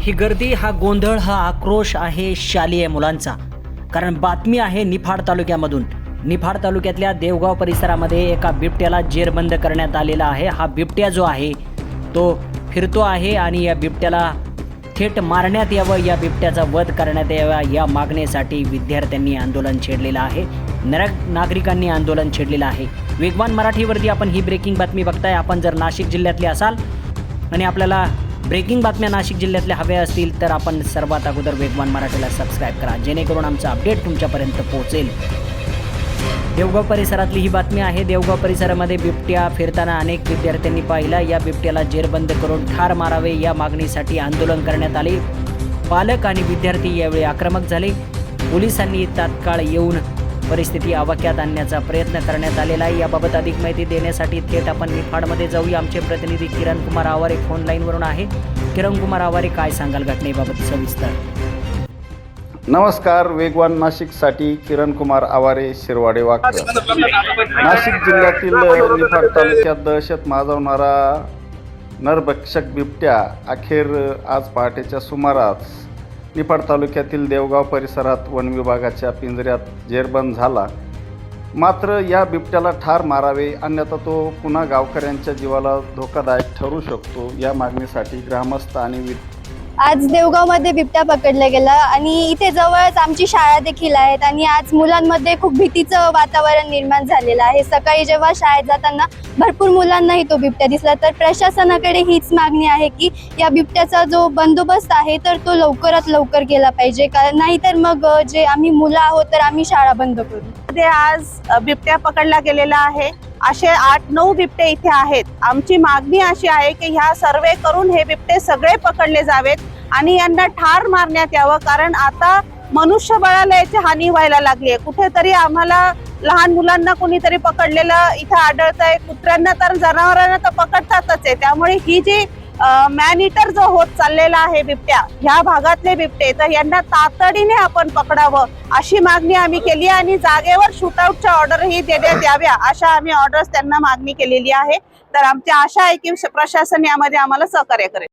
ही गर्दी हा गोंधळ हा आक्रोश आहे शालेय मुलांचा. कारण बातमी आहे निफाड तालुक्यामधून. निफाड तालुक्यातल्या देवगाव परिसरामध्ये एका बिबट्याला जेरबंद करण्यात आलेला आहे. हा बिबट्या जो आहे तो फिरतो आहे आणि या बिबट्याला थेट मारण्यात यावं. या बिबट्याचा वध करण्यात यावा या मागणीसाठी विद्यार्थ्यांनी आंदोलन छेडलेलं आहे. नरक नागरिकांनी आंदोलन छेडलेलं आहे. वेगवान मराठीवरती आपण ही ब्रेकिंग बातमी बघताय. आपण जर नाशिक जिल्ह्यातले असाल आणि आपल्याला ब्रेकिंग बातम्या नाशिक जिल्ह्यातल्या हव्या असतील तर आपण सर्वात अगोदर वेगवान मराठीला सबस्क्राईब करा. जेणेकरून आमचं अपडेट तुमच्यापर्यंत पोहोचेल. देवगाव परिसरातली ही बातमी आहे. देवगाव परिसरामध्ये बिबट्या फिरताना अनेक विद्यार्थ्यांनी पाहिला. या बिबट्याला जेरबंद करून ठार मारावे या मागणीसाठी आंदोलन करण्यात आले. पालक आणि विद्यार्थी यावेळी आक्रमक झाले. पोलिसांनी तात्काळ येऊन परिस्थिती आवाक्यात आणण्याचा प्रयत्न करण्यात आलेला आहे. याबाबत अधिक माहिती देण्यासाठी थेट आपण निफाडमध्ये जाऊया. आमचे प्रतिनिधी किरण कुमार आवारे फोन लाईनवरून आहे. किरण कुमार आवारे काय सांगाल घटनेबाबत सविस्तर? नमस्कार वेगवान नाशिकसाठी किरण कुमार आवारे शिरवाडे वाकड. नाशिक जिल्ह्यातील निफाड तालुक्यात दहशत माजवणारा नरभक्षक बिबट्या अखेर आज पहाटेच्या सुमारास निफाड तालुक्यातील देवगाव परिसरात वन विभागाच्या पिंजऱ्यात जेरबंद झाला. मात्र या बिबट्याला ठार मारावे अन्यथा तो पुन्हा गावकऱ्यांच्या जीवाला धोकादायक ठरू शकतो या मागणीसाठी ग्रामस्थ आणि वि आज देवगावमध्ये बिबट्या पकडला गेला आणि इथे जवळच आमची शाळा देखील आहेत आणि आज मुलांमध्ये खूप भीतीचं वातावरण निर्माण झालेलं आहे. सकाळी जेव्हा शाळेत जाताना भरपूर मुलांनाही तो बिबट्या दिसला तर प्रशासनाकडे हीच मागणी आहे की या बिबट्याचा जो बंदोबस्त आहे तर तो लवकरात लवकर केला पाहिजे. कारण नाहीतर मग जे आम्ही मुलं आहोत तर आम्ही शाळा बंद करू. मध्ये आज बिबट्या पकडला गेलेला आहे. असे आठ नऊ बिबटे इथे आहेत. आमची मागणी अशी आहे की ह्या सर्वे करून हे बिबटे सगळे पकडले जावेत आणि यांना ठार मारण्यात यावं कारण आता मनुष्यबळाला याची हानी व्हायला लागली आहे. कुठेतरी आम्हाला लहान मुलांना कोणीतरी पकडलेलं इथं आढळत आहे कुत्र्यांना तर जनावरांना तर पकडतातच आहे. त्यामुळे ही जी मॅन इटर जो होत चाललेला आहे बिबट्या ह्या भागातले बिबटे तर यांना तातडीने आपण पकडावं अशी मागणी आम्ही केली आहे आणि जागेवर शूटआउटच्या ऑर्डरही देण्यात याव्या अशा आम्ही ऑर्डर्स त्यांना मागणी केलेली आहे. तर आमची आशा आहे की प्रशासन यामध्ये आम्हाला सहकार्य करेल.